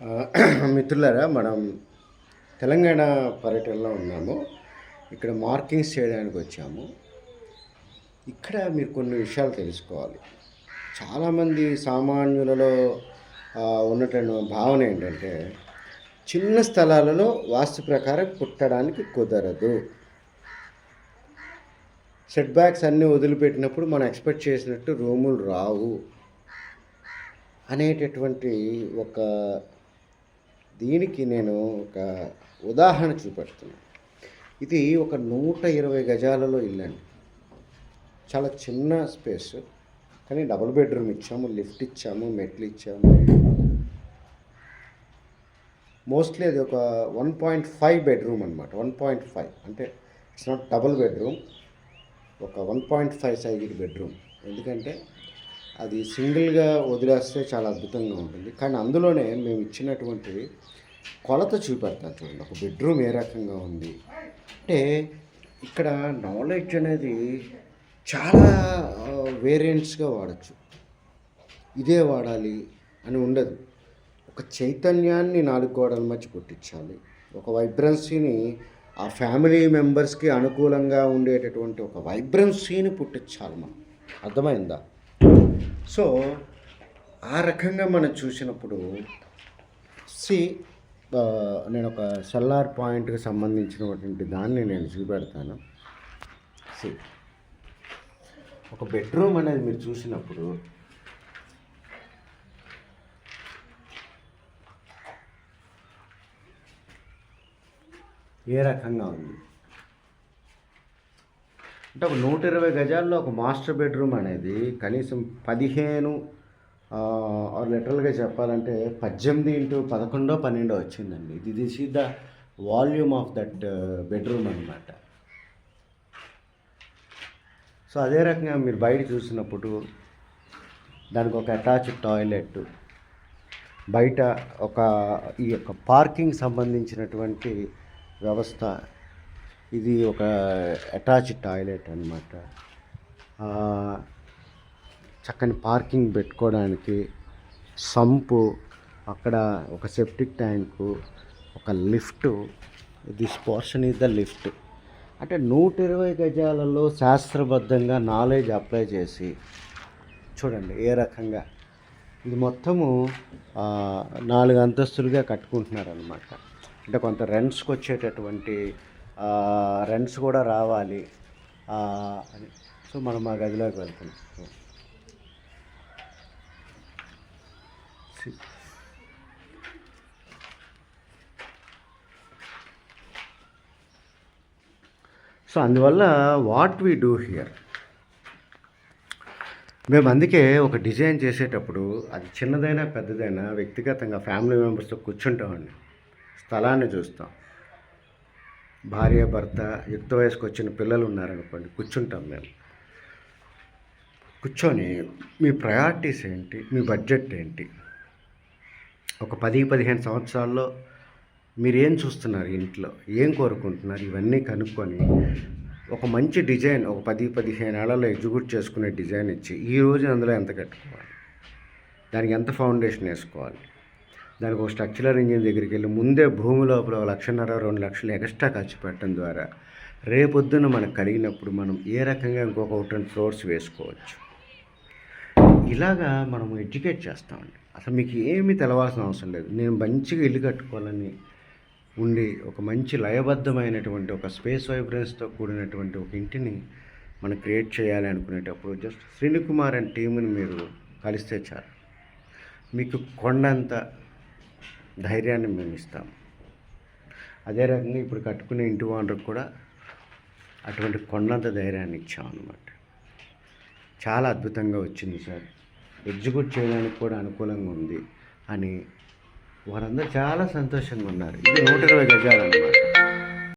మిత్రులారా మనం తెలంగాణ పర్యటనలో ఉన్నాము. ఇక్కడ మార్కింగ్స్ చేయడానికి వచ్చాము. ఇక్కడ మీరు కొన్ని విషయాలు తెలుసుకోవాలి. చాలామంది సామాన్యులలో ఉన్నటువంటి భావన ఏంటంటే చిన్న స్థలాలలో వాస్తు ప్రకారం పుట్టడానికి కుదరదు. సెట్ బ్యాక్స్ అన్నీ వదిలిపెట్టినప్పుడు మనం ఎక్స్పెక్ట్ చేసినట్టు రూములు రావు అనేటటువంటి ఒక దీనికి నేను ఒక ఉదాహరణ చూపెడుతున్నాను. ఇది ఒక నూట ఇరవై గజాలలో ఇల్లండి చాలా చిన్న స్పేస్. కానీ డబుల్ బెడ్రూమ్ ఇచ్చాము లిఫ్ట్ ఇచ్చాము మెట్లు ఇచ్చాము. మోస్ట్లీ అది ఒక వన్ పాయింట్ ఫైవ్ బెడ్రూమ్ అనమాట వన్ పాయింట్ ఫైవ్. అంటే ఇట్స్ నాట్ డబుల్ బెడ్రూమ్ ఒక one point five size bedroom. ఎందుకంటే అది సింగిల్గా వదిలేస్తే చాలా అద్భుతంగా ఉంటుంది. కానీ అందులోనే మేము ఇచ్చినటువంటి కొలత చూపెడతాం చూడండి. ఒక బెడ్రూమ్ ఏ రకంగా ఉంది? అంటే ఇక్కడ నాలెడ్జ్ అనేది చాలా వేరియంట్స్గా వాడచ్చు. ఇదే వాడాలి అని ఉండదు. ఒక చైతన్యాన్ని నాలుగు గోడల మధ్య పుట్టించాలి ఒక వైబ్రెన్సీని ఆ ఫ్యామిలీ మెంబర్స్కి అనుకూలంగా ఉండేటటువంటి ఒక వైబ్రెన్సీని పుట్టించాలి మనం. అర్థమైందా? సో ఆ రకంగా మనం చూసినప్పుడు సి నేను ఒక సెల్లార్ పాయింట్కి సంబంధించినటువంటి దాన్ని నేను చూపెడతాను. సి ఒక బెడ్రూమ్ అనేది మీరు చూసినప్పుడు ఏ రకంగా ఉంది? అంటే ఒక నూట ఇరవై గజాల్లో ఒక మాస్టర్ బెడ్రూమ్ అనేది కనీసం పదిహేను లిటరల్గా చెప్పాలంటే పద్దెనిమిది ఇంటూ పదకొండో పన్నెండో వచ్చిందండి. ఇది this is the volume of that bedroom అనమాట సో అదే రకంగా మీరు బయట చూసినప్పుడు దానికి ఒక అటాచ్డ్ టాయిలెట్ బయట ఒక ఈ యొక్క పార్కింగ్ సంబంధించినటువంటి వ్యవస్థ ఇది ఒక అటాచ్ టాయిలెట్ అనమాట చక్కని పార్కింగ్ పెట్టుకోవడానికి సంపు అక్కడ ఒక సెప్టిక్ ట్యాంకు ఒక lift this portion is the lift. అంటే నూట ఇరవై గజాలలో శాస్త్రబద్ధంగా నాలెడ్జ్ అప్లై చేసి చూడండి ఏ రకంగా. ఇది మొత్తము నాలుగు అంతస్తులుగా కట్టుకుంటున్నారు అనమాట అంటే కొంత రెంట్స్కి వచ్చేటటువంటి రెంట్స్ కూడా రావాలి. అని. సో మనం మా గదిలోకి వెళ్తున్నాం. సో. అందువల్ల వాట్ వీ డూ హియర్ మేము అందుకే ఒక డిజైన్ చేసేటప్పుడు అది చిన్నదైనా పెద్దదైనా వ్యక్తిగతంగా ఫ్యామిలీ మెంబర్స్తో కూర్చుంటామండి. స్థలాన్ని చూస్తాం. భార్య భర్త యుక్త వయసుకు వచ్చిన పిల్లలు ఉన్నారనుకోండి కూర్చుంటాం మేము. కూర్చొని మీ ప్రయారిటీస్ ఏంటి? మీ బడ్జెట్ ఏంటి? ఒక పది పదిహేను సంవత్సరాల్లో మీరు ఏం చూస్తున్నారు ఇంట్లో? ఏం కోరుకుంటున్నారు? ఇవన్నీ కనుక్కొని ఒక మంచి డిజైన్ ఒక పది పదిహేను ఏళ్ళలో ఎగ్జిక్యూట్ చేసుకునే డిజైన్ ఇచ్చి ఈ రోజు అందులో ఎంత కట్టుకోవాలి? దానికి ఎంత ఫౌండేషన్ వేసుకోవాలి? దానికి ఒక స్ట్రక్చరల్ ఇంజిన్ దగ్గరికి వెళ్ళి ముందే భూమి లోపల ఒక లక్షన్నర రెండు లక్షలు ఎక్స్ట్రా ఖర్చు పెట్టడం ద్వారా రేపొద్దున మనకు కలిగినప్పుడు మనం ఏ రకంగా ఇంకొక ఒకటి ఫ్లోర్స్ వేసుకోవచ్చు. ఇలాగా మనం ఎడ్యుకేట్ చేస్తామండి. అసలు మీకు ఏమీ తెలవాల్సిన అవసరం లేదు. నేను మంచిగా ఇల్లు కట్టుకోవాలని ఉండి ఒక మంచి లయబద్ధమైనటువంటి ఒక స్పేస్ వైబ్రెన్స్తో కూడినటువంటి ఒక ఇంటిని మనం క్రియేట్ చేయాలి అనుకునేటప్పుడు జస్ట్ శ్రీనికుమార్ అండ్ టీంని మీరు కలిస్తే చాలు. మీకు కొండంత ధైర్యాన్ని మేము ఇస్తాం అదే రకంగా ఇప్పుడు కట్టుకునే ఇంటి ఓనర్కి కూడా అటువంటి కొండంత ధైర్యాన్ని ఇచ్చాం అనమాట చాలా అద్భుతంగా వచ్చింది సార్. ఎగ్జిక్యూట్ చేయడానికి కూడా అనుకూలంగా ఉంది అని వారందరూ చాలా సంతోషంగా ఉన్నారు. ఇది నూట ఇరవై గజాలు అనమాట